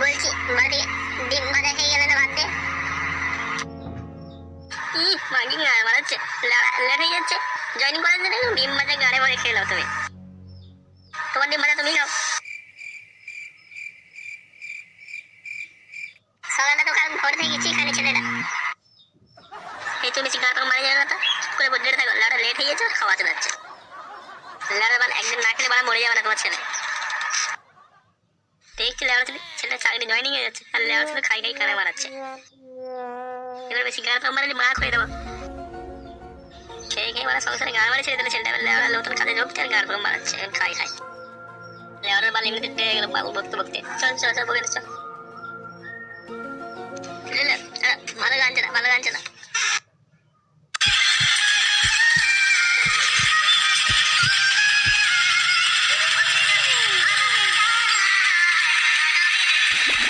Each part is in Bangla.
বলছি বাড়ি ডিম ভাজা খেয়ে গেলে না দে। ই মাগি গাড় মারাচ্ছে লেট হয়ে যাচ্ছে। জয়েন করার জন্য ডিম ভাজা গাড়ে মারে খেয়ে নাও তুমি। তোমার ডিম ভাজা তুমি খাও সকালে তো কাল ভোর থেকে গেছি এখানে ছেলেরা এই তুমি বেশি গাড়া মারা যাবে না তো? করে বসে থাকো। লাড়া লেট হয়ে গেছে খাওয়াতে যাচ্ছে। লাড়া একদিন না খেলে বাড়া মরে যাবে না তোমার ছেলে। দেখছি লেওড়া ছেলে চাকরি জয়েনিং হয়ে যাচ্ছে আর ছেলে খাই খাই কানে মারাচ্ছে এবার বেশি গাড়া তো মারালে মা করে দেবো খেয়ে খেয়ে মানে সংসারে গান মারে ছেড়ে দিলে ছেলেটা লেওড়া নতুন কাজে যোগ আর গান মারাচ্ছে খাই খাই লেওড়ার বাল এমনিতে ডেকে গেল বাবু বকতে বকতে চল চল চল বকে চল ভালো গান চালা ভালো গান চালা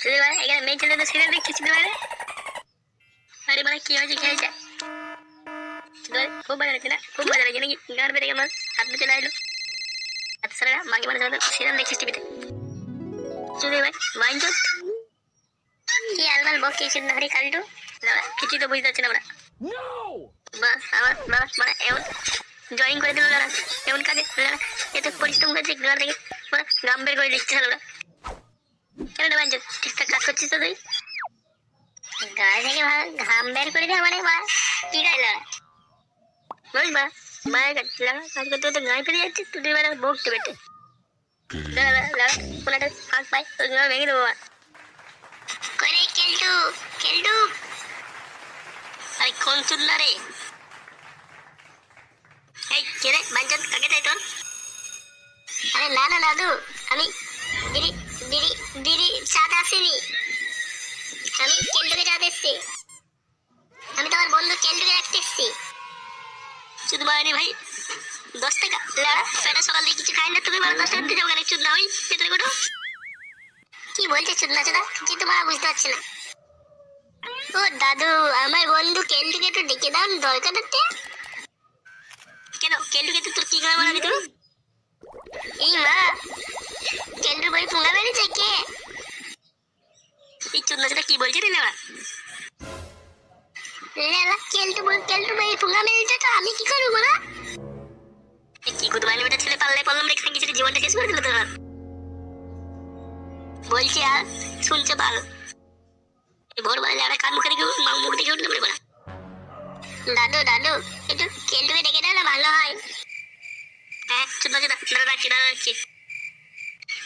শুধু এখানে মেয়ে ছেলে তো সিরিয়াল দেখছি শুধু আরে মানে কি হয়েছে কি হয়েছে? খুব মজা লাগছে না? খুব মজা লাগছে, নাকি? গান বেড়ে গেল, হাত চলে আসলো। এত সারা মাকে মানে সিরিয়াল দেখছিস টিভিতে শুধু ভাই মাইন চোট কি আলবাল বক সিদ্ধ হরি কালটু? না, কিছুই তো বুঝতে পারছি না আমরা। বা, আমার বাবা মানে এমন জয়েন করে দিল এমন কাজে এত পরিশ্রম করছে গান থেকে গাম বের করে দিচ্ছে ওরা। কেন রে বাঞ্চো ঠিকঠাক কাজ করছিস তো তুই? গায়ে থেকে ঘাম বের করে দেওয়া মানে বা কি গায়ে লাগা বল বা মায়ের কাজ কাজ করতে করতে গায়ে ফিরে যাচ্ছে তুই এবার বকতে বেটে রে এই, কে রে? না না, দাদু, আমি বিড়ি বিড়ি চাঁদ আসেনি। আমি কেন্দ্রকে চাঁদ এসছি। আমি তোমার বন্ধু কেন্দ্রকে রাখতে এসছি। শুধু বাড়ি ভাই, দশ টাকা লাড়া সেটা সকাল থেকে কিছু খাই না, তুমি বারো দশ টাকা দিতে যাব চুদ না ওই ভেতরে কোটো কি বলছে চুদ না, চোদা কিছু তোমার বুঝতে পারছি না। ও দাদু, আমার বন্ধু কেন্দ্রকে একটু ডেকে দাও দরকার হচ্ছে। কেন? কেন্দ্রকে তো তোর কি করে তুমি এই মা কেন্দ্র বই পুঙ্গা মেরেছে কে? এই চুদনা সেটা কি বলছে রে করে দিল তোর। মুখে দেখে বলা দাদু দাদু, একটু কেলটুকে ডেকে না, ভালো হয়। হ্যাঁ চুদনা রাখছি।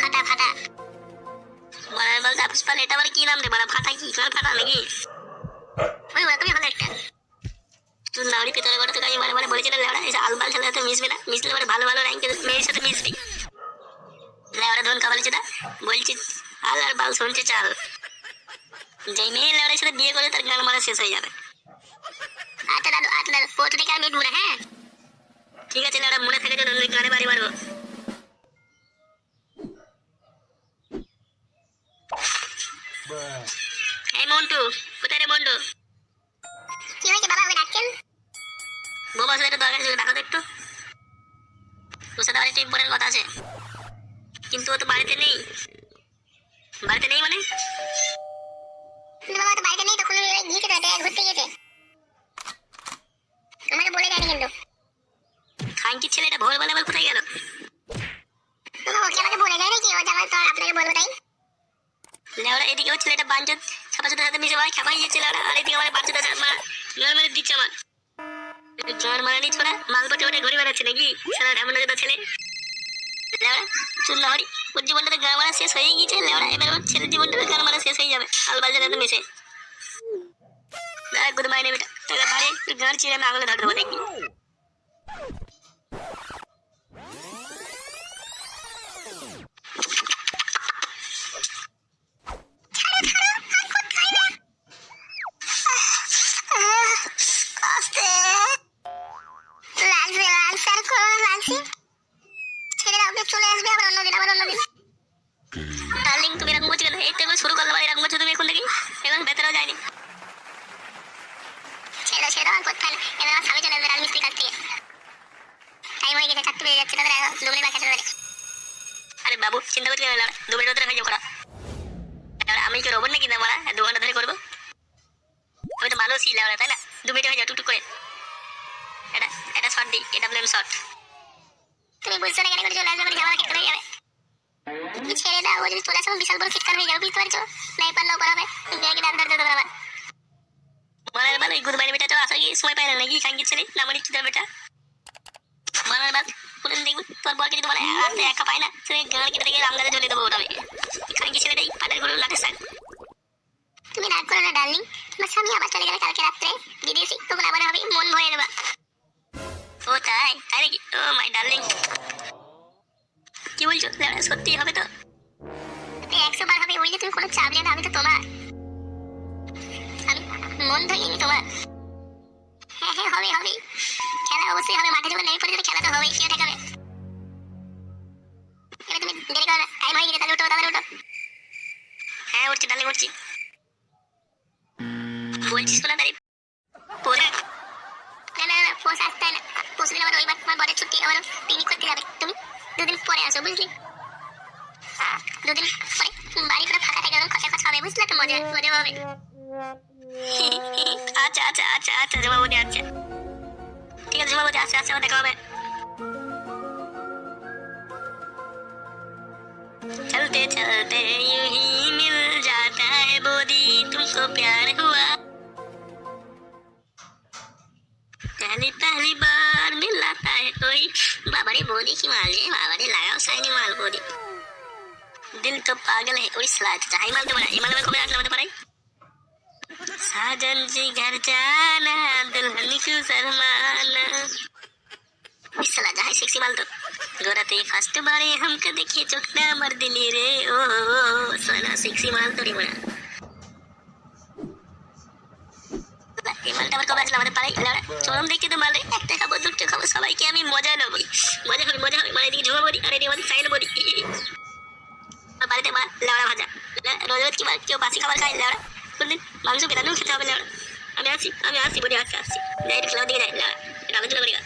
ফাটা ফাটা। বলার বলতে পুষ্পাল এটা আবার কি নাম রে? বলা, ফাটা কি? তোমার ফাটা নাকি? ওই, বলা, তুমি ভালো একটা। তুই নাউরি পেতরে করে তোকে আমি মানে মানে বলেছিলাম লেওড়া এসে আলবাল ছেলে সাথে মিশবে না? মিশলে পরে ভালো ভালো র্যাঙ্কের মেয়ের সাথে মিশবি। লেওড়া ধন কাবালি চেদা, বলছি, আল আর বাল শুনছে চাল। যেই মেয়ে লেওড়ার সাথে বিয়ে করে তার গান মারা শেষ হয়ে যাবে। আচ্ছা দাদু আচ্ছা দাদু পরশু আমি না হ্যাঁ? ঠিক আছে লেওড়া মনে থেকে যেন গানে বাড়ি মারবো। এই মন্টু কোথায় রে মন্টু কি হয়েছে বাবা? ওই ডাকছেন? বোবা একটু দরকার ছিল দেখো একটু। তোর সাথে একটু ইম্পর্টেন্ট কথা আছে। কিন্তু ও তো বাড়িতে নেই। বাড়িতে নেই মানে? বাবা তো বাড়িতে নেই তখন ঘুরতে গিয়েছে আমাকে বলে যায়নি কিন্তু খাঙ্কির ছেলেটা ভোরবেলা আবার কোথায় গেল বাবা ওকে আমাকে বলে যায় নাকি ও জামাই তো আপনাকে বলব তাই লেওড়া এদিকে ওর ছেলেটা বাঞ্চত ছাপাচুদের সাথে মিশে ভাই গিয়েছে লেওড়া আর এদিকে আমার বাচ্চাটা মা। গান মেরে দিচ্ছে আমার। গান মারানি ছোড়া মাল পটে পটে ঘুরে বেড়াচ্ছে নাকি? সারা এমন একটা ছেলে। লেওড়া, চুল লাহরি, ওর জীবনটাতে গান মারা শেষ হয়ে গিয়েছে, লেওড়া। এবার ওর ছেলের জীবনটাতে গান মারা শেষ হয়ে যাবে। আলবালদের সাথে মিশে। দাঁড়া গুড মাইনে বেটা। টাকা ধারে গান চিড়ে আমি আঙুলে ধরে দেবো দেখবি লাগছে ছেলেরা ওকে চলে আসবে আবার অন্যদিন আবার অন্যদিন ডার্লিং তুমি এরকম করছ কেন এই তো শুরু করলাম এরকম করছ তুমি এখন থেকে এখন ভেতরেও যায়নি। ছেড়ে ছেড়ে আর করতে হয় না। এবার আমার স্বামী চলে আসবে রাজমিস্ত্রির কাছ থেকে টাইম হয়ে গেছে চারটে বেজে যাচ্ছে তাদের দুপুরে বাকি যাবে আরে বাবু চিন্তা করতে গেলে দু মিনিট ধরে হয়ে যাব আমি কি রোবট নাকি না মারা দু ঘণ্টা ধরে করব। আমি তো মানুষই লাউড়া তাই না? দু মিনিট হয়ে যাও টুকটুক করে। এটা এটা শর্ট দিই এটা ব্লেম শর্ট তুমি বুঝছ না কেন করে চলে আসবে মানে ঝামেলা কেটে হয়ে যাবে। তুমি ছেড়ে দাও, ও যদি চলে আসে বিশাল বড় চিৎকার হয়ে যাবে, বুঝতে পারছ? নাই পারলেও করাবে ব্যাগে দাঁড় ধরতে দেবে আবার? মারার বাল ওই গুড বেটা তো আসা গিয়ে সময় পায় না নাকি? খাঙ্গি ছেলে, না মানে চুদার বেটা। মারার বাল কোনদিন দেখব তোর বরকে যদি বলে রাতে একা পায় না। তুমি গান কেটে দেখে রামগাতে ঝুলিয়ে দেবো ওটাবে খাঙ্গি ছেলেটাই পাটের গরু লাঠে শাক তুমি রাগ করো না, ডার্লিং। তোমার স্বামী আবার চলে গেলে কালকে রাত্রে। বিদেশি, তখন আবার হবে, মন ভরে নেবা। ও তাই? তাই নাকি ও মাই ডার্লিং। কি বলছো? সত্যি হবে তো? তুমি একশো বার হবে বুঝলে তুমি কোনো চাপ না আমি তো তোমার। আমি মন ধরিনি তোমার। হ্যাঁ হ্যাঁ হবে হবে খেলা অবশ্যই হবে মাঠে যখন নেমে পড়ে খেলা তো হবেই কেউ ঠেকাবে এবার তুমি দেরি করো টাইম হয়ে গেছে তাহলে উঠো তাহলে উঠো। হ্যাঁ উঠছি ডার্লিং উঠছি। বলছিস তো না তারি পরে না না না পোষ আসতে হয় না পরশু দিন আবার রবিবার তোমার বরের ছুটি আবার পিকনিক করতে যাবে তুমি দুদিন পরে আসো বুঝলি দুদিন পরে বাড়ি পুরো ফাঁকা থাকে যখন কথা কথা হবে বুঝলে তো মজা মজা হবে আচ্ছা আচ্ছা আচ্ছা আচ্ছা জমাবতী আচ্ছা ঠিক আছে জমাবতী আচ্ছা আচ্ছা দেখা হবে चलते चलते यूं ही मिल जाता है बोदी तुमको प्यार हुआ पहली पहली बार मिलाता है कोई बाबा रे बोदी की माल है बाबा रे लगाओ साइनी माल बोदी दिल तो पागल है ওই স্লাইড যাই মাল তো বড় এই মাল কবে আসলে আমাদের পারে साजन जी घर जाना दुल्हन को शर्माना इस साला जहाँ सेक्सी माल तो गोराते फर्स्ट बारे हमको देखिए चोकना मर दिली रे ओ ओ, ओ साला सेक्सी माल तो রে বড়া এই মালটা আবার কবে আসলে আমাদের পাড়ায় লাউড়া চরম দেখতে তো মালে। একটা খাব দুটো খাব সবাইকে, আমি মজা নেব। মজা হবে মজা হবে। মানে এদিকে ঝুমা বলি আর এদিকে আমাদের সাইন বলি বাড়িতে মা লেওড়া ভাজা। রোজ রোজ কি কেউ বাসি খাবার খায়? লেওড়া কোনদিন মাংস বেদানেও খেতে হবে লেওড়া আমি আছি আমি আসি বলি আসছি। আসছি ডাইরেক্ট খেলার দিকে যাই লেওড়া আলোচনা করি গা।